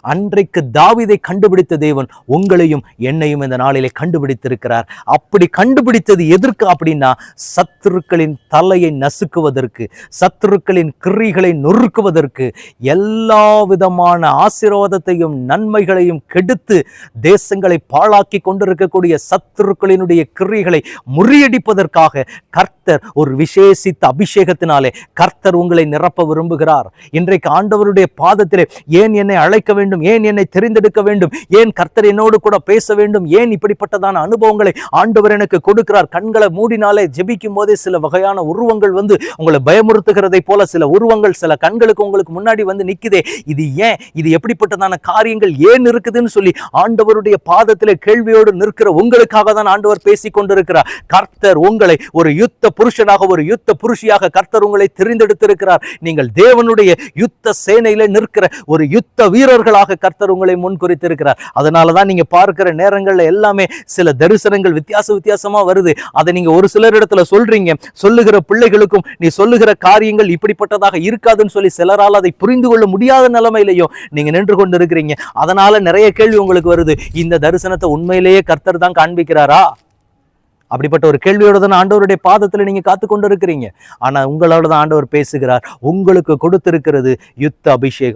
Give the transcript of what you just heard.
அன்றைக்கு தாவிதை கண்டுபிடித்த தேவன் உங்களையும் என்னையும் இந்த நாளிலே கண்டுபிடித்திருக்கிறார். அப்படி கண்டுபிடித்தது எதற்கு அப்படின்னா சத்துருக்களின் தலையை நசுக்குவதற்கு சத்துருக்களின் கிரிகளை நொறுக்குவதற்கு எல்லா விதமான ஆசீர்வாதத்தையும் நன்மைகளையும் கெடுத்து தேசங்களை பாழாக்கி கொண்டிருக்கக்கூடிய சத்துருக்களினுடைய கிரிகளை முறியடிப்பதற்காக கர்த்தர் ஒரு விசேஷித்த அபிஷேகத்தினாலே கர்த்தர் உங்களை நிரப்ப விரும்புகிறார். இன்றைக்கு ஆண்டவருடைய பாதத்திலே ஏன் என்னை அழைக்க வேண்டும்? ஏன் என்னை தெரிந்தெடுக்க வேண்டும்? ஏன் கர்த்தர் என்னோடு கூட பேச வேண்டும்? ஏன் இப்படிப்பட்டதான அனுபவங்களை ஆண்டவர் எனக்கு கொடுக்கிறார்? கண்களை மூடினாலே ஜெபிக்கும் போதே சில வகையான உருவங்கள் வந்து உங்களை பயமுறுத்துகிறதை போல சில உருவங்கள் சில கண்களுக்கு உங்களுக்கு முன்னாடி வந்து நிற்குதே இது ஏன்? இது எப்படிப்பட்டதான காரியங்கள்? ஏன் இருக்குதுன்னு சொல்லி ஆண்டவருடைய பாதத்தில் கேள்வியோடு நிற்கிற உங்களுக்காக தான் ஆண்டவர் பேசிக் கொண்டிருக்கிறார். கர்த்தர் உங்களை ஒரு யுத்த புருஷனாக ஒரு யுத்த புருஷியாக கர்த்தர் உங்களை தெரிந்தெடுத்திருக்கிறார். நீங்கள் தேவனுடைய யுத்த சேனையில நிற்கிற ஒரு யுத்த வீரர்கள் வீரர்களாக கர்த்தர் உங்களை முன்குறித்திருக்கிறார். அதனால தான் நீங்க பார்க்கிற நேரங்கள்ல எல்லாமே சில தரிசனங்கள் வித்தியாச வித்தியாசமா வருது. அதை நீங்க ஒரு சிலர் இடத்துல சொல்றீங்க. சொல்லுகிற பிள்ளைகளுக்கும் நீ சொல்லுகிற காரியங்கள் இப்படிப்பட்டதாக இருக்காதுன்னு சொல்லி சிலரால் அதை புரிந்து கொள்ள முடியாத நிலைமையிலையும் நீங்க நின்று கொண்டு இருக்கிறீங்க அதனால நிறைய கேள்வி உங்களுக்கு வருது. இந்த தரிசனத்தை உண்மையிலேயே கர்த்தர் தான் காண்பிக்கிறாரா? அப்படிப்பட்ட ஒரு கேள்வியோட தான் ஆண்டவருடைய பாதத்துல நீங்க காத்து கொண்டு இருக்கிறீங்க ஆனா உங்களோட தான் ஆண்டவர் பேசுகிறார். உங்களுக்கு கொடுத்திருக்கிறது யுத்த அபிஷேகம்.